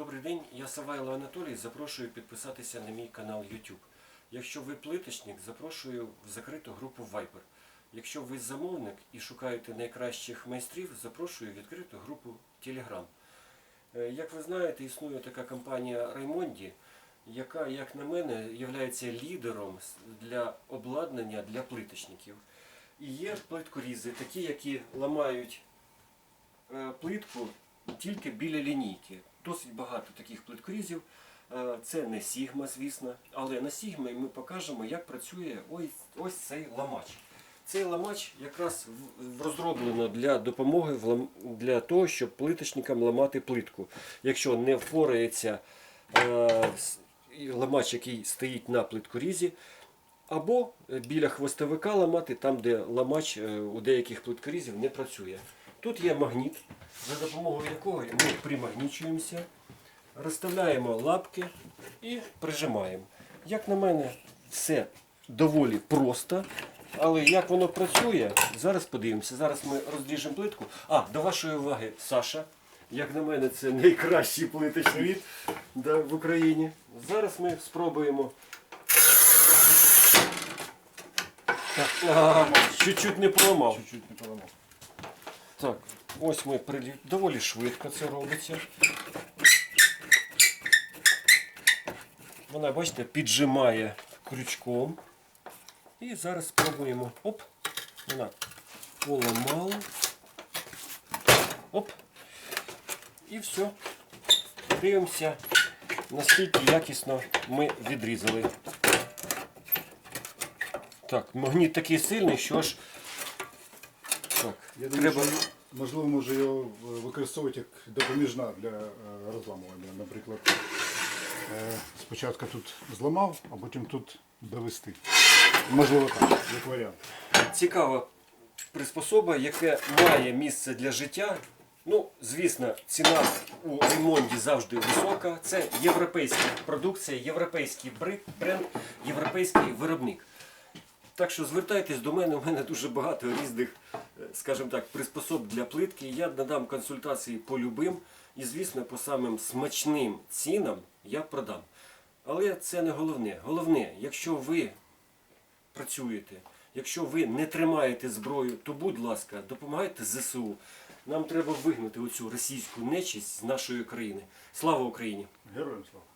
Добрий день, я Савайло Анатолій. Запрошую підписатися на мій канал YouTube. Якщо ви плиточник, запрошую в закриту групу Viber. Якщо ви замовник і шукаєте найкращих майстрів, запрошую в відкриту групу Telegram. Е, Як ви знаєте, існує така компанія Раймонді, яка, як на мене, є лідером для обладнання для плиточників. І є плиткорізи, такі, які ламають е, плитку тільки біля лінійки. Досить багато таких плиткорізів. Е, Це не Сігма, звісно, але на Сігмі ми покажемо, як працює ось, ось цей ламач. Цей ламач якраз розроблено для допомоги для того, щоб плиточникам ламати плитку. Якщо не впорається е, ламач, який стоїть на плиткорізі, або біля хвостовика ламати, там, де ламач е, у деяких плиткорізів не працює. Тут є магніт, за допомогою якого ми примагнічуємося, розставляємо лапки і прижимаємо. Як на мене, все доволі просто. Але як воно працює, зараз подивимося. Зараз ми розріжемо плитку. А, до вашої уваги, Саша. Як на мене, це найкращий плиточний да, в Україні. Зараз ми спробуємо. Чуть-чуть не поламав. Чуть-чуть не поламав. Так, ось ми прилі... доволі швидко це робиться. Вона, бачите, піджимає крючком. І зараз спробуємо. Оп! Вона поламала. Оп! І все. Дивимося, наскільки якісно ми відрізали. Так, магніт такий сильний, що ж. Так, Я думаю, треба. що, можливо, може його використовувати як допоміжна для е, розламування. Наприклад, е, спочатку тут зламав, а потім тут довести. Можливо, так, як варіант. цікава приспособа, яке має місце для життя. Ну, звісно, ціна у ремонті завжди висока. Це європейська продукція, європейський бренд, європейський виробник. Так що звертайтесь до мене, у мене дуже багато різних, скажімо так, приспособ для плитки. Я надам консультації по любим і, звісно, по самим смачним цінам я продам. Але це не головне. Головне, якщо ви працюєте, якщо ви не тримаєте зброю, то будь ласка, допомагайте ЗСУ. Нам треба вигнати оцю російську нечисть з нашої країни. Слава Україні! Героям слава.